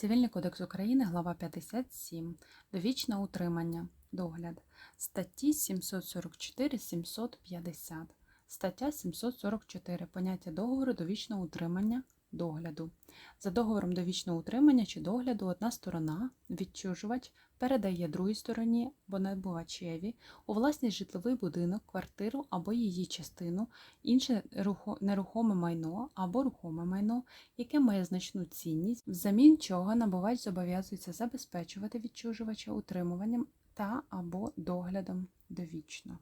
Цивільний кодекс України, глава 57. Довічне утримання. Догляд. Статті 744-750. Стаття 744. Поняття договору довічного утримання. Догляду. За договором довічного утримання чи догляду одна сторона, відчужувач, передає другій стороні або набувачеві у власність житловий будинок, квартиру або її частину, інше нерухоме майно або рухоме майно, яке має значну цінність, взамін чого набувач зобов'язується забезпечувати відчужувача утримуванням та або доглядом довічно.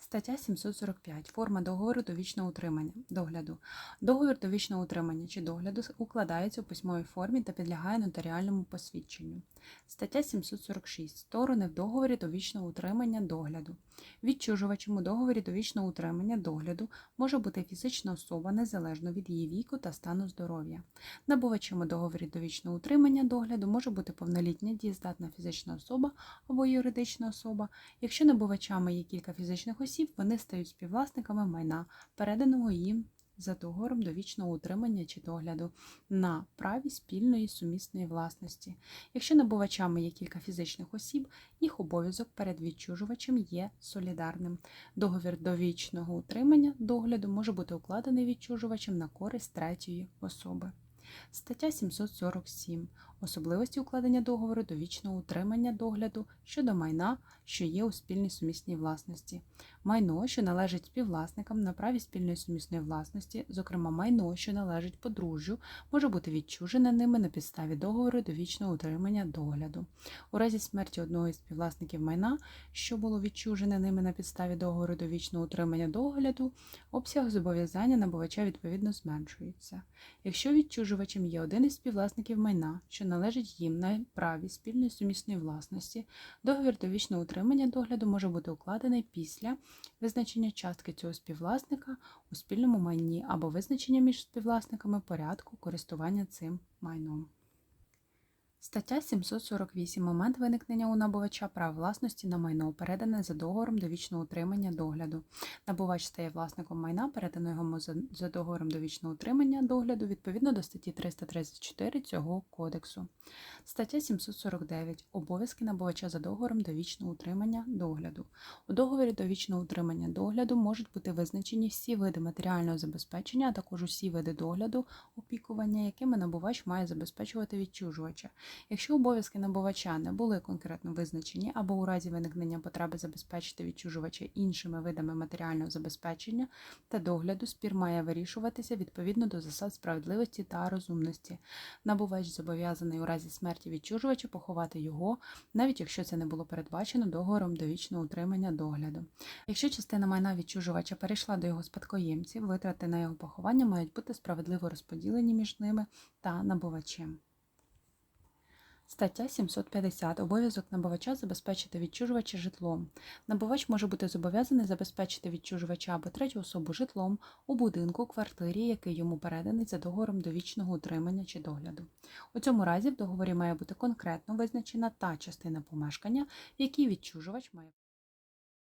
Стаття 745. Форма договору довічного утримання. Догляду. Договір довічного утримання чи догляду укладається у письмовій формі та підлягає нотаріальному посвідченню. Стаття 746. Сторони в договорі довічного утримання догляду. Відчужувачем у договорі довічного утримання догляду може бути фізична особа незалежно від її віку та стану здоров'я. Набувачем у договорі довічного утримання догляду може бути повнолітня дієздатна фізична особа або юридична особа. Якщо набувачами є кілька фізичних осіб, вони стають співвласниками майна, переданого їм за договором довічного утримання чи догляду на праві спільної сумісної власності. Якщо набувачами є кілька фізичних осіб, їх обов'язок перед відчужувачем є солідарним. Договір довічного утримання догляду може бути укладений відчужувачем на користь третьої особи. Стаття 747. Особливості укладення договору довічного утримання догляду щодо майна, що є у спільній сумісній власності. Майно, що належить співвласникам на праві спільної сумісної власності, зокрема майно, що належить подружжю, може бути відчужене ними на підставі договору довічного утримання догляду. У разі смерті одного із співвласників майна, що було відчужене ними на підставі договору довічного утримання догляду, обсяг зобов'язання набувача відповідно зменшується. Якщо відчужувачем є один із співвласників майна, що належить їм на праві спільної сумісної власності, договір довічного утримання догляду може бути укладений після визначення частки цього співвласника у спільному майні або визначення між співвласниками порядку користування цим майном. Стаття 748. Момент виникнення у набувача прав власності на майно, передане за договором довічного утримання догляду. Набувач стає власником майна, переданого йому за, договором довічного утримання догляду відповідно до статті 334 цього кодексу. Стаття 749. Обов'язки набувача за договором довічного утримання догляду. У договорі довічного утримання догляду можуть бути визначені всі види матеріального забезпечення, а також усі види догляду, опікування, якими набувач має забезпечувати відчужувача. Якщо обов'язки набувача не були конкретно визначені або у разі виникнення потреби забезпечити відчужувача іншими видами матеріального забезпечення та догляду, спір має вирішуватися відповідно до засад справедливості та розумності. Набувач зобов'язаний у разі смерті відчужувача поховати його, навіть якщо це не було передбачено договором довічного утримання догляду. Якщо частина майна відчужувача перейшла до його спадкоємців, витрати на його поховання мають бути справедливо розподілені між ними та набувачем. Стаття 750. Обов'язок набувача забезпечити відчужувача житлом. Набувач може бути зобов'язаний забезпечити відчужувача або третю особу житлом у будинку, квартирі, який йому переданий за договором довічного утримання чи догляду. У цьому разі в договорі має бути конкретно визначена та частина помешкання, в якій відчужувач має